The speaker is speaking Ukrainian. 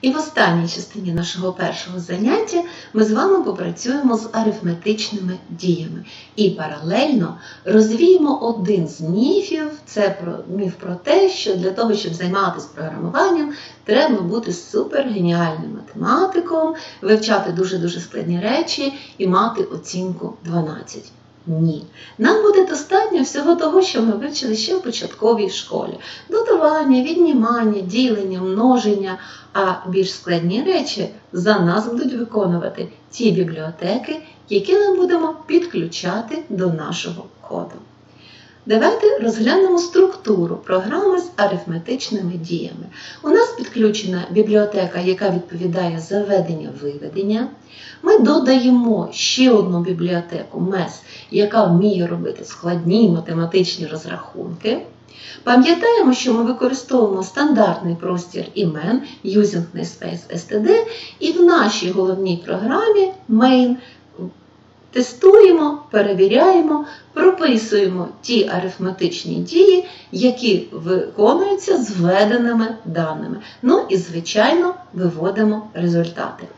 І в останній частині нашого першого заняття ми з вами попрацюємо з арифметичними діями і паралельно розвіємо один з міфів. Це про міф про те, що для того, щоб займатися програмуванням, треба бути супергеніальним математиком, вивчати дуже-дуже складні речі і мати оцінку 12. Ні. Нам буде достатньо всього того, що ми вивчили ще в початковій школі: додавання, віднімання, ділення, множення. А більш складні речі за нас будуть виконувати ті бібліотеки, які ми будемо підключати до нашого коду. Давайте розглянемо структуру програми з арифметичними діями. У нас підключена бібліотека, яка відповідає за ведення-виведення. Ми додаємо ще одну бібліотеку MES, яка вміє робити складні математичні розрахунки. Пам'ятаємо, що ми використовуємо стандартний простір імен Using Namespace STD, і в нашій головній програмі Main тестуємо, перевіряємо, прописуємо ті арифметичні дії, які виконуються з введеними даними. Ну і, звичайно, виводимо результати.